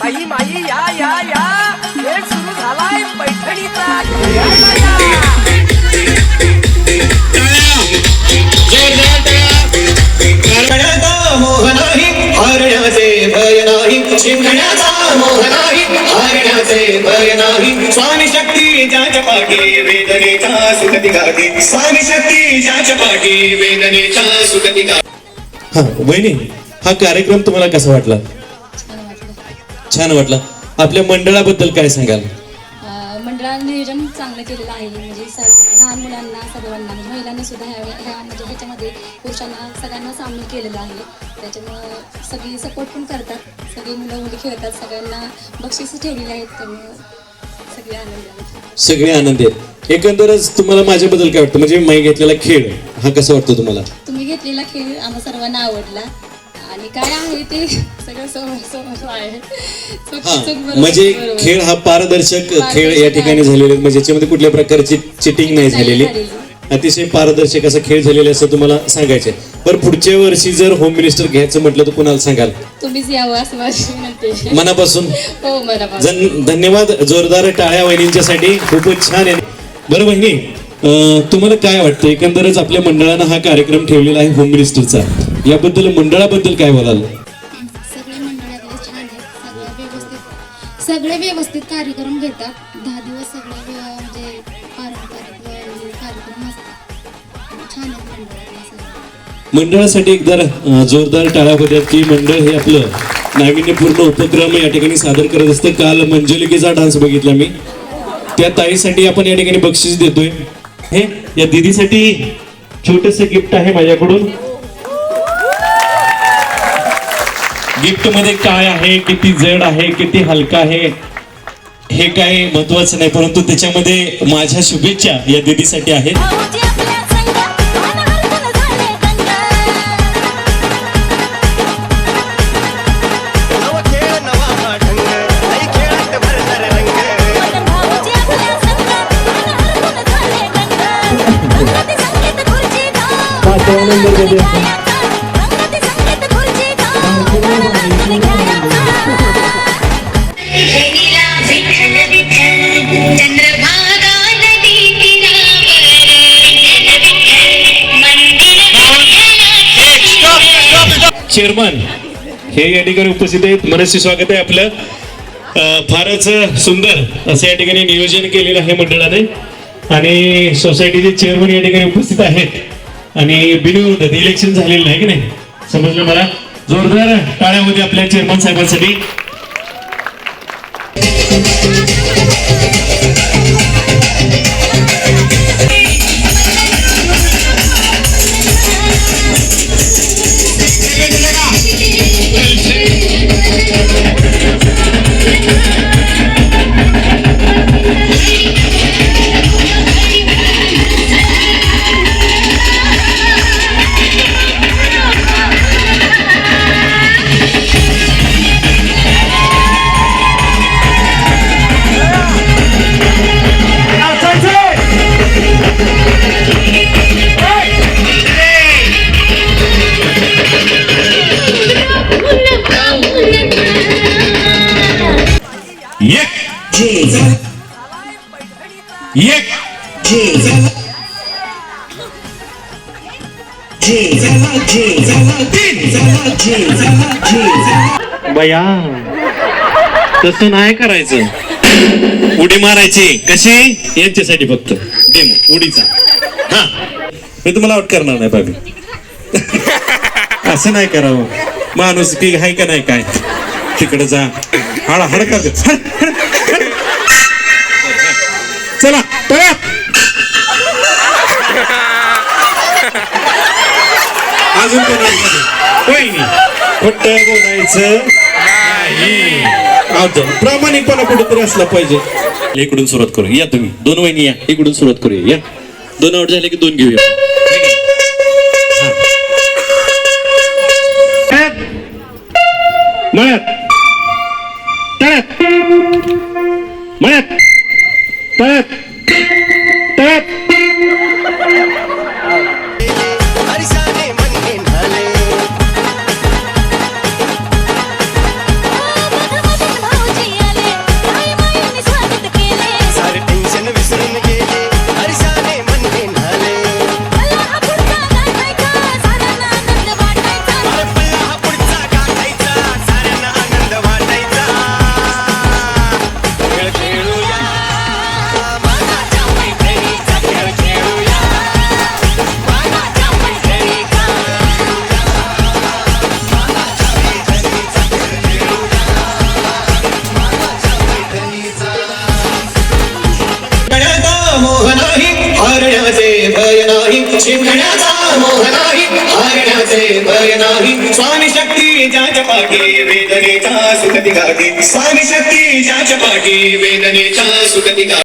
By my या या या. खेळ सुरू झालाय पैठणीचा. स्वामी शक्ती ज्याच्या पाठी वेदनेचा सुखती स्वामी शक्ती ज्याच्या पाठी वेदनेचा सुखती हा वहिनी हा कार्यक्रम तुम्हाला कसा वाटलं? छान वाटला. आपल्या मंडळाबद्दल काय सांगाल? मंडळानं नियोजन चांगलं केलेलं आहे. म्हणजे सर्व लहान मुलांना सर्वांना म्हणजे महिलांना सुद्धा ह्या ह्या म्हणजे ह्याच्यामध्ये पुरुषांना सगळ्यांना सामील केलेलं आहे. त्याच्यामुळं सगळी सपोर्ट पण करतात. सगळी मुलं मुली खेळतात. सगळ्यांना बक्षिसं ठेवलेली आहेत. त्यामुळं सगळे आनंदी आहेत. सगळे आनंदी आहेत. एकंदरच तुम्हाला माझ्याबद्दल काय वाटतं? म्हणजे मी घेतलेला खेळ हा कसा वाटतो तुम्हाला? तुम्ही घेतलेला खेळ आम्हा सर्वांना आवडला. आणि काय आहे ते सगळं आहे. हा. बरोबर- म्हणजे बरोबर. खेळ हा पारदर्शक खेळ या ठिकाणी. झालेले आहेत. म्हणजे याच्यामध्ये कुठल्या प्रकारची चिटिंग नाही झालेली. झालेली. अतिशय पारदर्शक असा खेळ झालेला असं तुम्हाला सांगायचं पण पुढच्या वर्षी जर होम मिनिस्टर घ्यायचं म्हटलं तर कुणाला सांगाल? तुम्हीच यावं असं माझी विनंती आहे. मनापासून? हो मनापासून. जन धन्यवाद जोरदार टाळ्या वहिनींच्यासाठी. खूपच छान आहे. बरं अं, तुम्हाला काय वाटतं? एकंदरच आपल्या मंडळानं हा कार्यक्रम ठेवलेला आहे होम मिनिस्टरचा याबद्दल मंडळाबद्दल काय बोलाल? सगळे मंडळातले छान आहेत. सगळे व्यवस्थित सगळे व्यवस्थित कार्यक्रम घेतात. दहा दिवस सगळे व्य- म्हणजे पारंपरिक व- कार्यक्रम असतात. छान आहेत मंडळातले सगळे. मंडळासाठी एकदा अं, जोरदार टाळ्या होत्यात की मंडळ हे आपलं नाविन्यपूर्ण उपक्रम या ठिकाणी सादर करत असतं. काल मंजुलिकेचा डान्स बघितला मी. त्या ताईसाठी आपण या ठिकाणी बक्षीस देतोय. हे या दिदीसाठी छोटस गिफ्ट आहे माझ्याकडून. गिफ्टमध्ये काय आहे किती जड आहे किती हलका आहे हे काय महत्वाचं नाही परंतु त्याच्यामध्ये माझ्या शुभेच्छा या दिदीसाठी आहेत. भाऊजी चेअरमन हे या ठिकाणी उपस्थित आहेत. मनस्वी स्वागत आहे आपलं. फारच सुंदर असं या ठिकाणी नियोजन केलेलं आहे मंडळाने. आणि सोसायटीचे चेअरमन या ठिकाणी उपस्थित आहेत. आणि बिनविरोध इलेक्शन झालेलं नाही की नाही? समजलं मला? जोरदार टाळ्यामध्ये आपल्या चेअरमन साहेबांसाठी. एक. बया तसं नाही करायचं. उडी मारायची. कशी? यांच्यासाठी फक्त. डेमो उडीचा. हा. मी तुम्हाला आउट करणार नाही बाबी असं नाही करावं. माणूस की आहे का नाही काय? तिकडे जा. हड हड कर हड, हड, हड. चला परत अजून कोणी नाही. खोट बोलायचं नाही. आता प्रामाणिकपणा कुठेतरी असला पाहिजे. इकडून सुरुवात करू या तुम्ही. दोन वहिनी या. इकडून सुरुवात करूया. या. दोन आउट झाले की दोन घेऊया. हा. मळ्यात. मळ्यात. back. शिंगण्याचा मोह नाही हारण्याचे भय नाही. स्वामी शक्ती ज्याच्या पाठी वेदनेच्या सुखती गाठी. स्वामी शक्ती ज्याच्या पाठी वेदनेच्या सुखती गाठी.